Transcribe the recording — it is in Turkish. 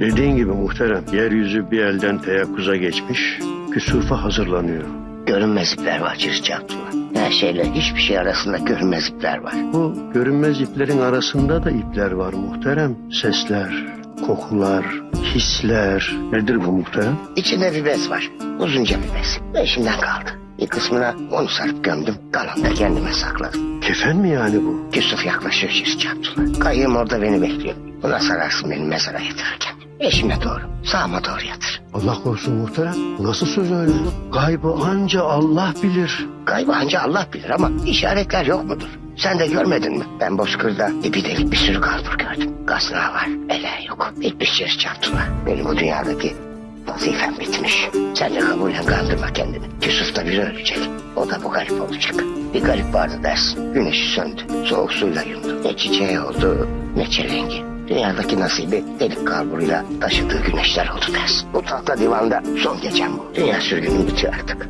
Dediğin gibi muhterem, yeryüzü bir elden teyakkuza geçmiş, küsufa hazırlanıyor. Görünmez ipler var Abdullah. Her şeyle hiçbir şey arasında görünmez ipler var. Bu görünmez iplerin arasında da ipler var muhterem. Sesler, kokular, hisler. Nedir bu muhterem? İçinde bir bez var. Uzunca bir bez. Eşimden kaldı. Bir kısmına onu sarıp gömdüm. Kalanı da kendime sakladım. Kefen mi yani bu? Yusuf yaklaşıyor Çırçı Abdullah. Kayığım orada beni bekliyor. Buna sararsın beni mezara yatırırken. Eşime doğru, sağıma doğru yatır. Allah korusun muhterem. Bu nasıl söz öyle? Gaybı anca Allah bilir. Gaybı anca Allah bilir ama işaretler yok mudur? Sen de görmedin mi? Ben Bozkır'da ipi delik bir sürü kalbur gördüm. Gazna var, ele yok. Bitmiş Çırçı Abdullah. Benim bu dünyadaki vazifem bitmiş. Sen de kabullen kandırma kendini. Yusuf da biri ölecek. O da bu garip olacak. Bir garip vardı dersin. Güneşi söndü. Soğuk suyla yundu. Ne çiçeği oldu ne çelengi. Dünyadaki nasibi delik kalburuyla taşıdığı güneşler oldu dersin. Bu tahta divanda son gecem bu. Dünya sürgünüm bitiyor artık.